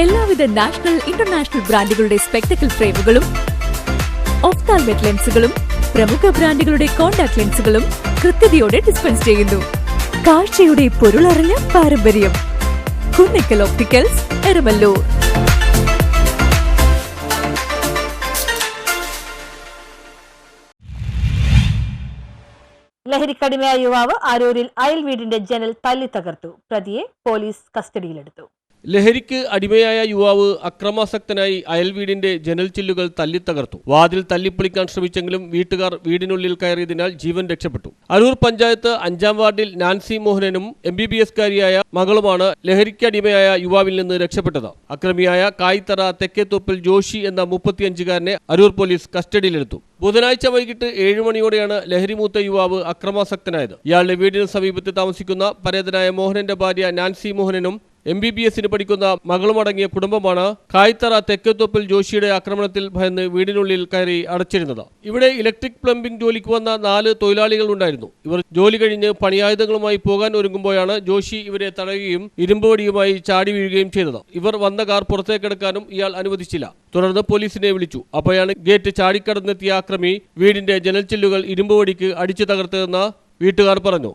എല്ലാവിധ national international ബ്രാൻഡുകളുടെ spectacle ഫ്രെയിമുകളും ഒഫ്താൽമെറ്റ് ലെൻസുകളും പ്രമുഖ ബ്രാൻഡുകളുടെ കോൺടാക്ട് ലെൻസുകളും കൃത്യതയോടെ ഡിസ്പെൻസ് ചെയ്യുന്നു. കാഴ്ചയുടെ പൊരുളറിഞ്ഞ പാരമ്പര്യം. കുന്നിക്കൽ ഓപ്റ്റിക്കൽസ് എരമല്ലൂർ. ലഹരിക്കടിമയായ യുവാവ് ആരൂരിൽ അയൽ വീടിന്റെ ജനൽ തല്ലി തകർത്തു. പ്രതിയെ പോലീസ് കസ്റ്റഡിയിലെടുത്തു. ലഹരിക്ക് അടിമയായ യുവാവ് അക്രമാസക്തനായി അയൽവീടിന്റെ ജനൽ ചില്ലുകൾ തല്ലിത്തകർത്തു. വാതിൽ തല്ലിപ്പൊളിക്കാൻ ശ്രമിച്ചെങ്കിലും വീട്ടുകാർ വീടിനുള്ളിൽ കയറിയതിനാൽ ജീവൻ രക്ഷപ്പെട്ടു. അരൂർ പഞ്ചായത്ത് അഞ്ചാം വാർഡിൽ നാൻസി മോഹനനും എം ബി ബി എസ്കാരിയായ മകളുമാണ് ലഹരിക്ക് അടിമയായ യുവാവിൽ നിന്ന് രക്ഷപ്പെട്ടത്. അക്രമിയായ കായ്ത്തറ തെക്കേത്തോപ്പിൽ ജോഷി എന്ന മുപ്പത്തിയഞ്ചുകാരനെ അരൂർ പോലീസ് കസ്റ്റഡിയിലെടുത്തു. ബുധനാഴ്ച വൈകിട്ട് ഏഴു മണിയോടെയാണ് ലഹരിമൂത്ത യുവാവ് അക്രമാസക്തനായത്. ഇയാളുടെ വീടിന് സമീപത്ത് താമസിക്കുന്ന പരേതനായ മോഹനന്റെ ഭാര്യ നാൻസി മോഹനനും എം ബി ബി എസിന് പഠിക്കുന്ന മകളുമടങ്ങിയ കുടുംബമാണ് കായ്ത്തറ തെക്കത്തോപ്പിൽ ജോഷിയുടെ ആക്രമണത്തിൽ ഭയന്ന് വീടിനുള്ളിൽ കയറി അടച്ചിരുന്നത്. ഇവിടെ ഇലക്ട്രിക് പ്ലംബിംഗ് ജോലിക്ക് വന്ന നാല് തൊഴിലാളികൾ ഉണ്ടായിരുന്നു ഇവർ ജോലി കഴിഞ്ഞ് പണിയായുധങ്ങളുമായി പോകാൻ ഒരുങ്ങുമ്പോഴാണ് ജോഷി ഇവരെ തടയുകയും ഇരുമ്പുവടിയുമായി ചാടി വീഴുകയും ചെയ്തത്. ഇവർ വന്ന കാർ പുറത്തേക്കെടുക്കാനും ഇയാൾ അനുവദിച്ചില്ല. തുടർന്ന് പോലീസിനെ വിളിച്ചു. അപ്പോഴാണ് ഗേറ്റ് ചാടിക്കടന്നെത്തിയ ആക്രമി വീടിന്റെ ജനൽച്ചില്ലുകൾ ഇരുമ്പുവടിക്ക് അടിച്ചു തകർത്തതെന്ന് വീട്ടുകാർ പറഞ്ഞു.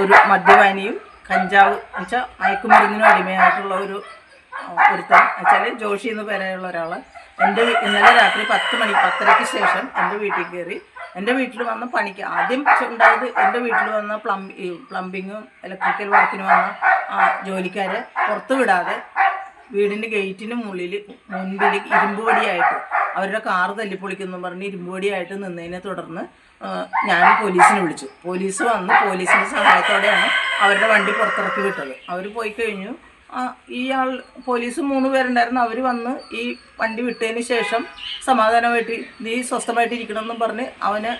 ഒരു മദ്യപാനിയും കഞ്ചാവ് വെച്ചാൽ മയക്കുമരുന്നിനും അടിമയായിട്ടുള്ള ഒരു ഒരുത്തൻ. വെച്ചാൽ ജോഷി എന്ന് പേരെയുള്ള ഒരാൾ എന്റെ ഇന്നലെ രാത്രി പത്ത് മണി പത്തരയ്ക്ക് ശേഷം എന്റെ വീട്ടിൽ കയറി എന്റെ വീട്ടിൽ വന്ന പണിക്ക് ആദ്യം ഉണ്ടായത് എന്റെ വീട്ടിൽ വന്ന പ്ലംബി പ്ലംബിങ്ങും ഇലക്ട്രിക്കൽ വർക്കിന് വന്ന ആ ജോലിക്കാരെ പുറത്തു വിടാതെ വീടിന്റെ ഗേറ്റിന് മുള്ളിൽ മുൻപിൽ ഇരുമ്പ് വടിയായിട്ട് അവരുടെ കാറ് തല്ലിപ്പൊളിക്കുന്നു പറഞ്ഞ് ഇരുമ്പ് വടിയായിട്ട് നിന്നതിനെ തുടർന്ന് ഞാൻ പോലീസിനെ വിളിച്ചു. പോലീസ് വന്ന് പോലീസിന്റെ സഹായത്തോടെയാണ് അവരുടെ വണ്ടി പുറത്തിറക്കി വിട്ടത്. അവർ പോയി കഴിഞ്ഞു. ഇയാൾ പോലീസ് മൂന്ന് പേരുണ്ടായിരുന്നു. അവർ വന്ന് ഈ വണ്ടി വിട്ടതിന് ശേഷം സമാധാനമായിട്ട് നീ സ്വസ്ഥമായിട്ട് ഇരിക്കണമെന്നും പറഞ്ഞ് അവനെ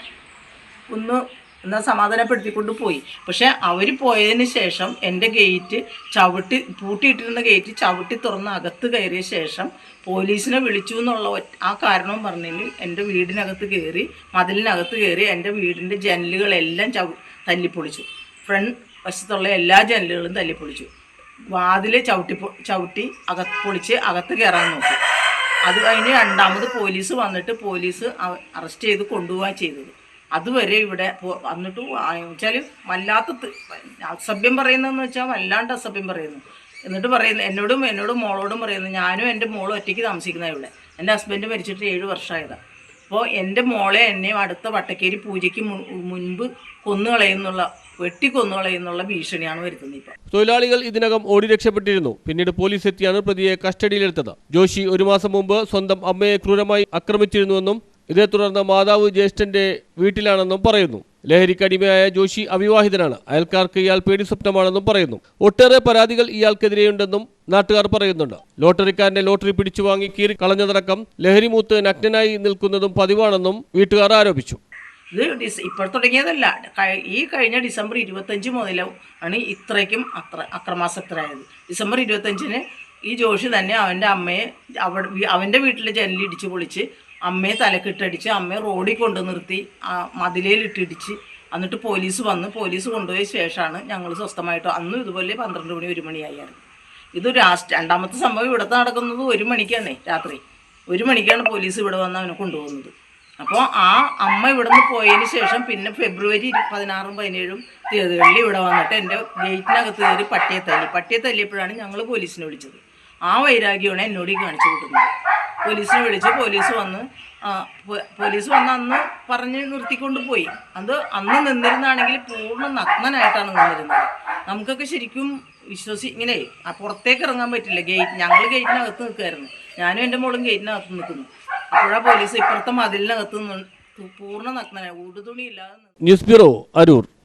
ഒന്ന് എന്നാൽ സമാധാനപ്പെടുത്തിക്കൊണ്ട് പോയി. പക്ഷേ അവർ പോയതിന് ശേഷം എന്റെ ഗേറ്റ് ചവിട്ടി പൂട്ടിയിട്ടിരുന്ന ഗേറ്റ് ചവിട്ടി തുറന്ന് അകത്ത് കയറിയ ശേഷം പോലീസിനെ വിളിച്ചു എന്നുള്ള ആ കാരണവും പറഞ്ഞതിൽ എന്റെ വീടിനകത്ത് കയറി മതിലിനകത്ത് കയറി എന്റെ വീടിന്റെ ജനലുകളെല്ലാം ചവി തല്ലിപ്പൊളിച്ചു. ഫ്രണ്ട് വശത്തുള്ള എല്ലാ ജനലുകളും തല്ലിപ്പൊളിച്ചു. വാതിൽ ചവിട്ടി ചവിട്ടി അകത്ത് പൊളിച്ച് അകത്ത് കയറാൻ നോക്കി. അത് കഴിഞ്ഞ് രണ്ടാമത് പോലീസ് വന്നിട്ട് പോലീസ് അറസ്റ്റ് ചെയ്ത് കൊണ്ടുപോകാൻ ചെയ്തത്. അതുവരെ ഇവിടെ വന്നിട്ട് വെച്ചാൽ വല്ലാത്ത അസഭ്യം പറയുന്നതെന്ന് വെച്ചാൽ വല്ലാണ്ട് അസഭ്യം പറയുന്നു. എന്നിട്ട് പറയുന്നു എന്നോടും എന്നോടും മോളോടും പറയുന്നു ഞാനും എന്റെ മോളും ഒറ്റയ്ക്ക് താമസിക്കുന്ന ഇവിടെ. എന്റെ ഹസ്ബൻഡ് മരിച്ചിട്ട് ഏഴ് വർഷമായതാണ് അപ്പോൾ എന്റെ മോളെ എന്നെയും അടുത്ത വട്ടക്കേരി പൂജയ്ക്ക് മുൻപ് കൊന്നുകളയുന്നുള്ള വെട്ടി കൊന്നുകളയുന്നുള്ള ഭീഷണിയാണ് വരുത്തുന്നത് ഇപ്പം. തൊഴിലാളികൾ ഇതിനകം ഓടി രക്ഷപ്പെട്ടിരുന്നു. പിന്നീട് പോലീസ് എത്തിയാണ് പ്രതിയെ കസ്റ്റഡിയിലെടുത്തത്. ജോഷി ഒരു മാസം മുമ്പ് സ്വന്തം അമ്മയെ ക്രൂരമായി ആക്രമിച്ചിരുന്നുവെന്നും ഇതേ തുടർന്ന് മാതാവ് ജ്യേഷ്ഠന്റെ വീട്ടിലാണെന്നും പറയുന്നു. ലഹരിക്കടിമയായ ജോഷി അവിവാഹിതനാണ്. അയൽക്കാർക്ക് ഇയാൾ പേടി സ്വപ്നമാണെന്നും പറയുന്നു. ഒട്ടേറെ പരാതികൾ ഇയാൾക്കെതിരെയുണ്ടെന്നും നാട്ടുകാർ പറയുന്നുണ്ട്. ലോട്ടറിക്കാരന്റെ ലോട്ടറി പിടിച്ചു വാങ്ങി കീറി കളഞ്ഞതടക്കം ലഹരിമൂത്ത് നഗ്നനായി നിൽക്കുന്നതും പതിവാണെന്നും വീട്ടുകാർ ആരോപിച്ചു. ഇത് ഡിസ് ഇപ്പോൾ തുടങ്ങിയതല്ല. ഈ കഴിഞ്ഞ ഡിസംബർ ഇരുപത്തഞ്ച് മുതലും ആണ് ഇത്രയ്ക്കും അത്ര അക്രമാസക്തരായത്. ഡിസംബർ ഇരുപത്തഞ്ചിന് ഈ ജോഷി തന്നെ അവന്റെ അമ്മയെ അവിടെ അവന്റെ വീട്ടിലെ ജനലിടിച്ച് പൊളിച്ച് അമ്മയെ തലക്കിട്ടടിച്ച് അമ്മയെ റോഡിൽ കൊണ്ടു നിർത്തി ആ മതിലേലിട്ടിടിച്ച് എന്നിട്ട് പോലീസ് വന്ന് പോലീസ് കൊണ്ടുപോയ ശേഷമാണ് ഞങ്ങൾ സ്വസ്ഥമായിട്ട് അന്നും ഇതുപോലെ പന്ത്രണ്ട് മണി ഒരു മണിയായിരുന്നു. ഇത് ലാസ്റ്റ് രണ്ടാമത്തെ സംഭവം ഇവിടുത്തെ നടക്കുന്നത് ഒരു മണിക്കാണേ രാത്രി. ഒരു മണിക്കാണ് പോലീസ് ഇവിടെ വന്ന് അവനെ കൊണ്ടുപോകുന്നത്. അപ്പോൾ ആ അമ്മ ഇവിടുന്ന് പോയതിന് ശേഷം പിന്നെ ഫെബ്രുവരി പതിനാറും പതിനേഴും തീയതികളിൽ ഇവിടെ വന്നിട്ട് എന്റെ ഗേറ്റിനകത്ത് കയറി പട്ടിയെ തല്ലി. പട്ടിയെ തല്ലിയപ്പോഴാണ് ഞങ്ങൾ പോലീസിനെ വിളിച്ചത്. ആ വൈരാഗ്യമാണ് എന്നോട് ഈ കാണിച്ചു കൂട്ടുന്നത്. പോലീസിനെ വിളിച്ച് പോലീസ് വന്ന് പോലീസ് വന്ന് അന്ന് പറഞ്ഞ് നിർത്തിക്കൊണ്ട് പോയി. അത് അന്ന് നിന്നിരുന്നാണെങ്കിൽ പൂർണ നഗ്നനായിട്ടാണ് നിന്നിരുന്നത്. നമുക്കൊക്കെ ശരിക്കും വിശ്വസി ഇങ്ങനെ പുറത്തേക്ക് ഇറങ്ങാൻ പറ്റില്ല. ഗേറ്റ് ഞങ്ങൾ ഗേറ്റിനകത്ത് നിൽക്കുമായിരുന്നു ഞാനും എന്റെ മോളും ഗേറ്റിനകത്ത് നിൽക്കുന്നു അപ്പോഴാ പോലീസ് ഇപ്പുറത്തെ മതിലിനകത്ത് പൂർണ നഗ്നനായി. ഉടുതുണിയില്ലാതെ ന്യൂസ് ബ്യൂറോ അരൂർ.